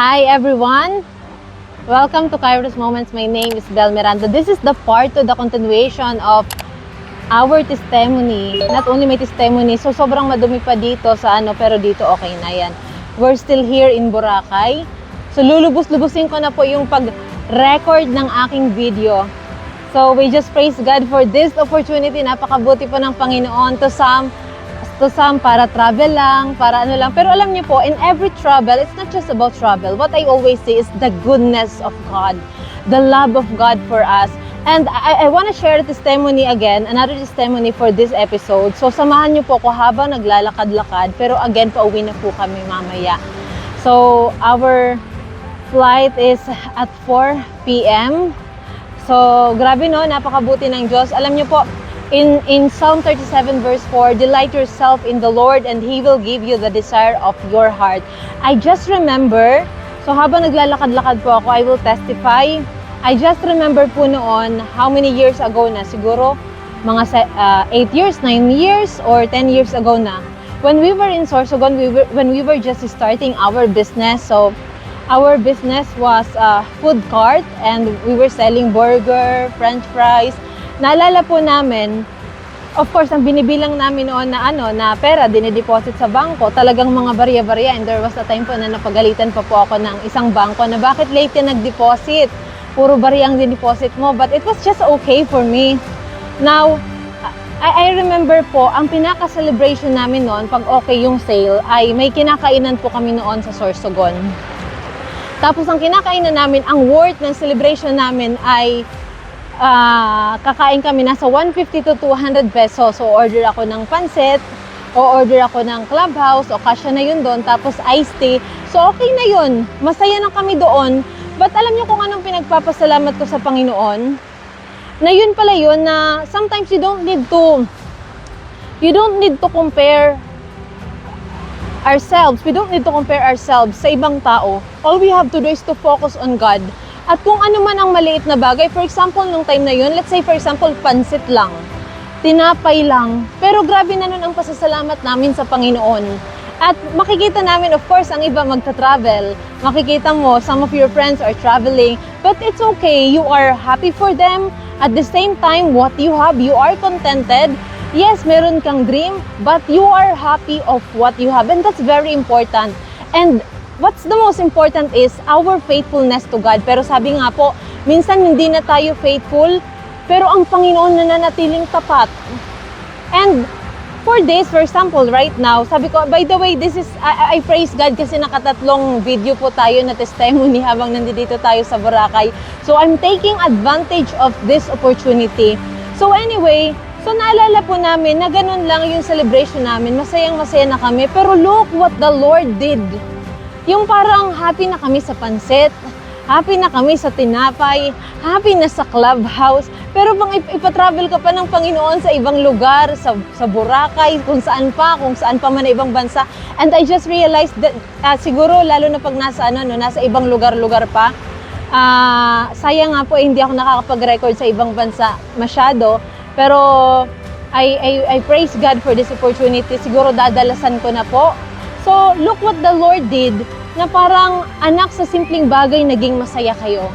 Hi everyone! Welcome to Kairos Moments. My name is Bel Miranda. This is the part to the continuation of our testimony. Not only my testimony, so sobrang madumi pa dito sa ano, pero dito okay na yan. We're still here in Boracay. So lulubos-lubusin ko na po yung pag-record ng aking video. So we just praise God for this opportunity. Napakabuti po ng Panginoon to some to some para travel lang, para ano lang. Pero alam niyo po, in every travel, it's not just about travel. What I always say is the goodness of God, the love of God for us. And I, I want to share a testimony again, another testimony for this episode. So samahan niyo po ako habang naglalakad-lakad. Pero again, pauwi na po kami mamaya. So our flight is at 4 p.m. So, grabe no, napakabuti ng Diyos. Alam niyo po, in, in Psalm 37 verse 4, Delight yourself in the Lord and He will give you the desire of your heart. I just remember, so habang naglalakad-lakad po ako, I will testify. I just remember po noon, how many years ago na, siguro mga 8 years, 9 years, or 10 years ago na. When we were in Sorsogon, we were, when we were just starting our business, so our business was a food cart and we were selling burger, french fries. Naalala po namin, of course, ang binibilang namin noon na ano, na pera, dinideposit sa bangko, talagang mga barya-barya. And there was a time po na napagalitan pa po ako ng isang bangko na bakit late ka nag-deposit? Puro barya ang dineposit mo. But it was just okay for me. Now, I, I remember po, ang pinaka-celebration namin noon, pag okay yung sale, ay may kinakainan po kami noon sa Sorsogon. Tapos ang kinakainan namin, ang worth ng celebration namin ay ah, kakain kami nasa 150 to 200 pesos. So order ako ng pansit, o order ako ng clubhouse, o kasya na yun doon, tapos iced tea. So okay na yun. Masaya na kami doon. But alam niyo kung anong pinagpapasalamat ko sa Panginoon? Na yun pala yun na sometimes you don't need to you don't need to compare ourselves. We don't need to compare ourselves sa ibang tao. All we have to do is to focus on God. At kung ano man ang maliit na bagay, for example, nung time na yun, let's say for example, pansit lang, tinapay lang, pero grabe na nun ang pasasalamat namin sa Panginoon. At makikita namin, of course, ang iba magta-travel. Makikita mo, some of your friends are traveling. But it's okay. You are happy for them. At the same time, what you have, you are contented. Yes, meron kang dream, but you are happy of what you have. And that's very important. And what's the most important is our faithfulness to God. Pero sabi nga po, minsan hindi na tayo faithful, pero ang Panginoon na nanatiling tapat. And for this, for example, right now, sabi ko, by the way, this is, I, I praise God kasi nakatatlong video po tayo na testimony habang nandito tayo sa Boracay. So I'm taking advantage of this opportunity. So anyway, so naalala po namin na ganun lang yung celebration namin. Masayang masaya na kami. Pero look what the Lord did. Yung parang happy na kami sa pansit, happy na kami sa tinapay, happy na sa clubhouse. Pero pang ip- ipatravel ka pa ng Panginoon sa ibang lugar, sa, sa Boracay, kung saan pa, kung saan pa man na ibang bansa. And I just realized that ah, siguro lalo na pag nasa ano no, nasa ibang lugar-lugar pa. Ah, sayang nga po eh, hindi ako nakakapag-record sa ibang bansa masyado. Pero I, I, I praise God for this opportunity. Siguro dadalasan ko na po. So, look what the Lord did na parang anak sa simpleng bagay naging masaya kayo.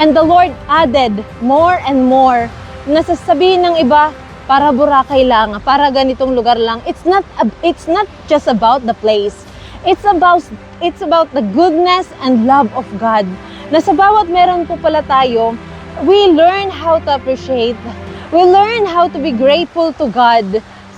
And the Lord added more and more. Nasasabihin ng iba, para Boracay lang, para ganitong lugar lang. It's not it's not just about the place. It's about it's about the goodness and love of God. Na sa bawat meron po pala tayo, we learn how to appreciate. We learn how to be grateful to God.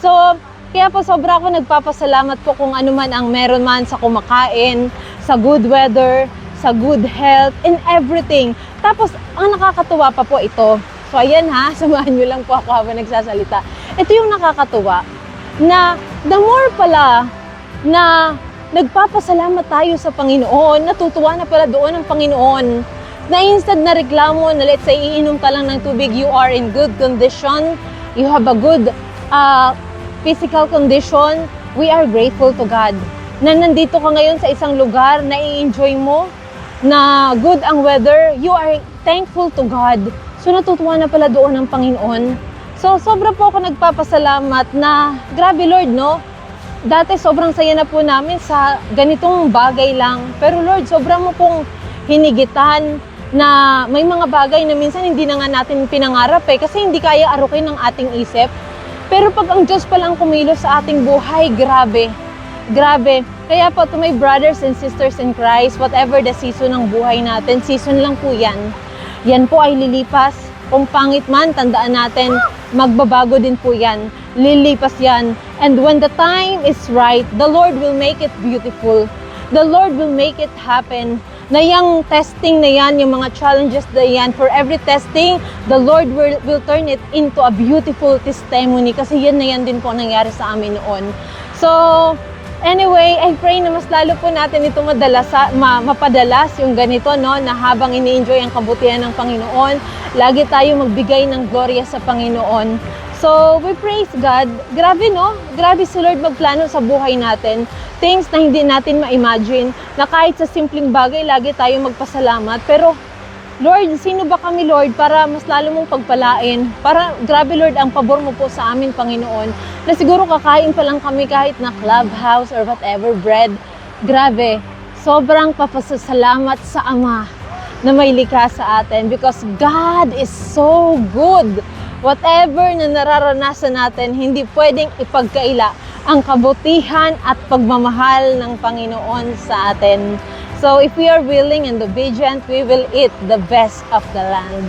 So, kaya po sobra ako nagpapasalamat po kung ano man ang meron man sa kumakain, sa good weather, sa good health, in everything. Tapos, ang nakakatuwa pa po ito. So, ayan ha, samahan nyo lang po ako habang nagsasalita. Ito yung nakakatuwa na the more pala na nagpapasalamat tayo sa Panginoon, natutuwa na pala doon ang Panginoon, na instead na reklamo na let's say iinom ka lang ng tubig, you are in good condition, you have a good uh, physical condition, we are grateful to God. Na nandito ka ngayon sa isang lugar na i-enjoy mo, na good ang weather, you are thankful to God. So natutuwa na pala doon ang Panginoon. So sobra po ako nagpapasalamat na, grabe Lord, no? dati sobrang saya na po namin sa ganitong bagay lang. Pero Lord, sobrang mo pong hinigitan na may mga bagay na minsan hindi na nga natin pinangarap eh kasi hindi kaya arukin ng ating isip. Pero pag ang Diyos pa lang kumilos sa ating buhay, grabe. Grabe. Kaya po to my brothers and sisters in Christ, whatever the season ng buhay natin, season lang po yan. Yan po ay lilipas. Kung pangit man, tandaan natin, magbabago din po yan. Lilipas yan. And when the time is right, the Lord will make it beautiful. The Lord will make it happen. Na yung testing na yan, yung mga challenges na yan, for every testing, the Lord will, will turn it into a beautiful testimony. Kasi yan na yan din po ang nangyari sa amin noon. So, Anyway, I pray na mas lalo po natin ito madala sa, ma, mapadalas yung ganito, no, na habang ini-enjoy ang kabutihan ng Panginoon, lagi tayo magbigay ng gloria sa Panginoon. So, we praise God. Grabe, no? Grabe si Lord magplano sa buhay natin. Things na hindi natin ma-imagine, na kahit sa simpleng bagay, lagi tayo magpasalamat. Pero, Lord, sino ba kami, Lord, para mas lalo mong pagpalain? Para, grabe, Lord, ang pabor mo po sa amin, Panginoon, na siguro kakain pa lang kami kahit na clubhouse or whatever, bread. Grabe, sobrang papasasalamat sa Ama na may likha sa atin because God is so good. Whatever na nararanasan natin, hindi pwedeng ipagkaila ang kabutihan at pagmamahal ng Panginoon sa atin. So if we are willing and obedient, we will eat the best of the land.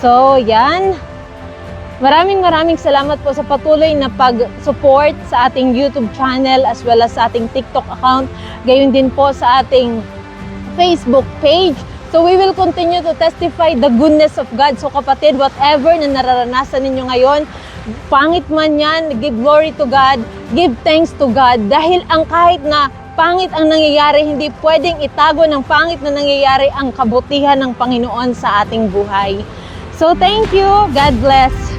So yan, Maraming maraming salamat po sa patuloy na pag-support sa ating YouTube channel as well as sa ating TikTok account. Gayon din po sa ating Facebook page. So we will continue to testify the goodness of God. So kapatid, whatever na nararanasan ninyo ngayon, pangit man yan, give glory to God, give thanks to God. Dahil ang kahit na pangit ang nangyayari, hindi pwedeng itago ng pangit na nangyayari ang kabutihan ng Panginoon sa ating buhay. So thank you. God bless.